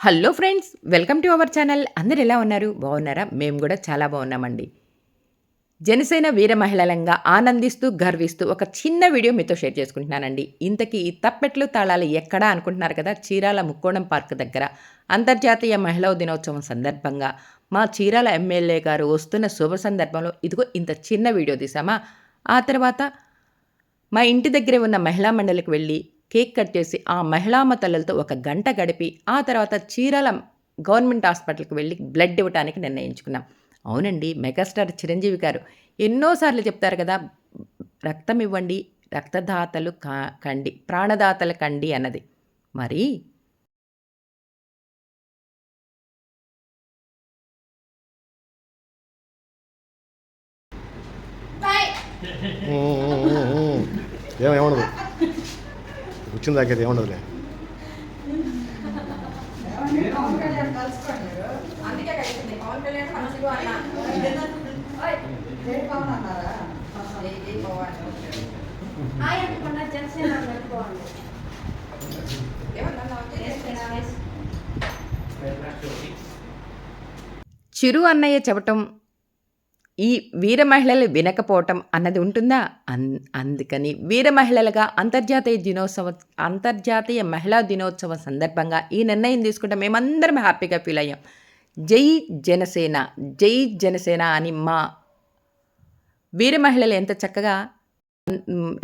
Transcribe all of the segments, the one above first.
Hello friends welcome to our channel. అందరు ఎలా ఉన్నారు? బాగున్నారా? మేము కూడా చాలా బాగున్నామండి. జనసేన వీర మహిళలంగా ఆనందిస్తూ గర్విస్తూ ఒక చిన్న వీడియో మీతో షేర్ చేసుకుంటున్నానండి. ఇంతకీ ఈ తప్పెట్లు తాళాలు ఎక్కడా అనుకుంటున్నారు కదా? చీరాల ముక్కోణం పార్క్ దగ్గర అంతర్జాతీయ మహిళా దినోత్సవం సందర్భంగా మా చీరాల ఎమ్మెల్యే గారు వస్తున్న శుభ సందర్భంలో ఇదిగో ఇంత చిన్న వీడియో తీసామా ఆ తర్వాత మా ఇంటి దగ్గరే ఉన్న మహిళా మండలికి వెళ్ళి కేక్ కట్ చేసి ఆ మహిళామ తల్లులతో ఒక గంట గడిపి ఆ తర్వాత చీరాల గవర్నమెంట్ హాస్పిటల్కి వెళ్ళి బ్లడ్ ఇవ్వడానికి నిర్ణయించుకున్నాం. అవునండి మెగాస్టార్ చిరంజీవి గారు ఎన్నోసార్లు చెప్తారు కదా రక్తం ఇవ్వండి రక్తదాతలు కా కండి ప్రాణదాతలు కండి అన్నది. మరి ఏమేమనదు వచ్చిన దాకా చిరు అన్నయ్య చెప్పటం ఈ వీర మహిళలు వినకపోవటం అన్నది ఉంటుందా? అన్ అందుకని వీర మహిళలుగా అంతర్జాతీయ దినోత్సవం అంతర్జాతీయ మహిళా దినోత్సవం సందర్భంగా ఈ నిర్ణయం తీసుకుంటే మేమందరం హ్యాపీగా ఫీల్ అయ్యాం. జై జనసేన జై జనసేన అని మా వీర మహిళలు ఎంత చక్కగా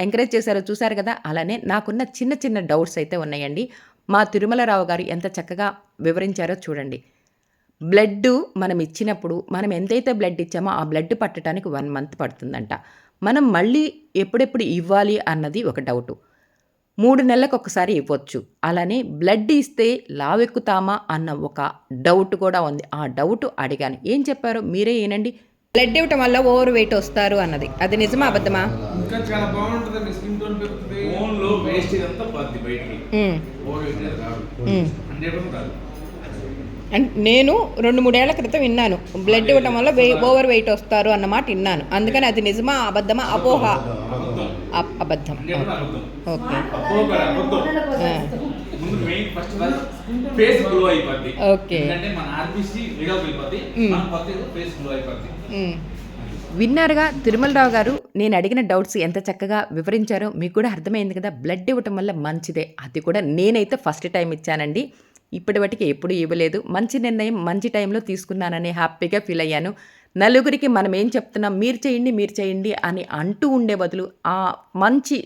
ఎంకరేజ్ చేశారో చూశారు కదా? అలానే నాకున్న చిన్న చిన్న డౌట్స్ అయితే ఉన్నాయండి. మా తిరుమలరావు గారు ఎంత చక్కగా వివరించారో చూడండి. బ్లడ్ మనం ఇచ్చినప్పుడు మనం ఎంతైతే బ్లడ్ ఇచ్చామో ఆ బ్లడ్ పట్టడానికి వన్ మంత్ పడుతుందంట. మనం మళ్ళీ ఎప్పుడెప్పుడు ఇవ్వాలి అన్నది ఒక డౌటు. మూడు నెలలకు ఒకసారి ఇవ్వచ్చు. అలానే బ్లడ్ ఇస్తే లావెక్కుతామా అన్న ఒక డౌట్ కూడా ఉంది. ఆ డౌట్ అడిగాను. ఏం చెప్పారో? మీరే ఏనండి? బ్లడ్ ఇవ్వటం వల్ల ఓవర్ వెయిట్ వస్తారు అన్నది. అది నిజమా అబద్ధమా? ఇంకా చాలా బాగుంటుంది. స్కిన్ టోన్ పెరుగుతుంది. వేస్ట్ పోద్ది బయటికి. ఓవర్ వెయిట్ నేను రెండు మూడేళ్ళ క్రితం విన్నాను. బ్లడ్ ఇవ్వటం వల్ల ఓవర్ వెయిట్ వస్తారు అన్నమాట విన్నాను. అందుకని అది నిజమా అబద్ధమా? అపోహ. అబద్ధం. ఓకే. అపోహ అబద్ధం. ముందు మెయిన్ ఫస్ట్ ఫేస్ గ్లో అయిపోద్ది. ఓకే. విన్నారుగా తిరుమలరావు గారు నేను అడిగిన డౌట్స్ ఎంత చక్కగా వివరించారో మీకు కూడా అర్థమైంది కదా. బ్లడ్ ఇవ్వటం వల్ల మంచిదే. అది కూడా నేనైతే ఫస్ట్ టైం ఇచ్చానండి. ఇప్పటి వాటికి ఎప్పుడు ఇవ్వలేదు. మంచి నిర్ణయం మంచి టైంలో తీసుకున్నానని హ్యాపీగా ఫీల్ అయ్యాను. నలుగురికి మనం ఏం చెప్తున్నాం? మీరు చేయండి మీరు చేయండి అని అంటూ ఉండే బదులు ఆ మంచి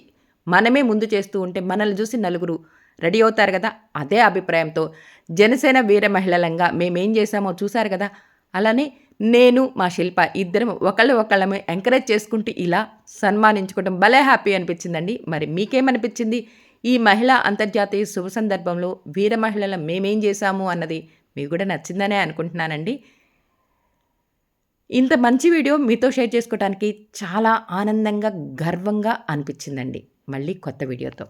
మనమే ముందు చేస్తూ ఉంటే మనల్ని చూసి నలుగురు రెడీ అవుతారు కదా? అదే అభిప్రాయంతో జనసేన వీర మహిళలంగా మేమేం చేశామో చూశారు కదా? అలానే నేను మా శిల్ప ఇద్దరం ఒకళ్ళు ఒకళ్ళమే ఎంకరేజ్ చేసుకుంటూ ఇలా సన్మానించుకోవడం భలే హ్యాపీ అనిపించిందండి. మరి మీకేమనిపించింది? ఈ మహిళా అంతర్జాతీయ శుభ సందర్భంలో వీర మహిళల మేమేం చేశాము అన్నది మీకు కూడా నచ్చిందనే అనుకుంటున్నానండి. ఇంత మంచి వీడియో మీతో షేర్ చేసుకోవడానికి చాలా ఆనందంగా గర్వంగా అనిపించిందండి. మళ్ళీ కొత్త వీడియోతో.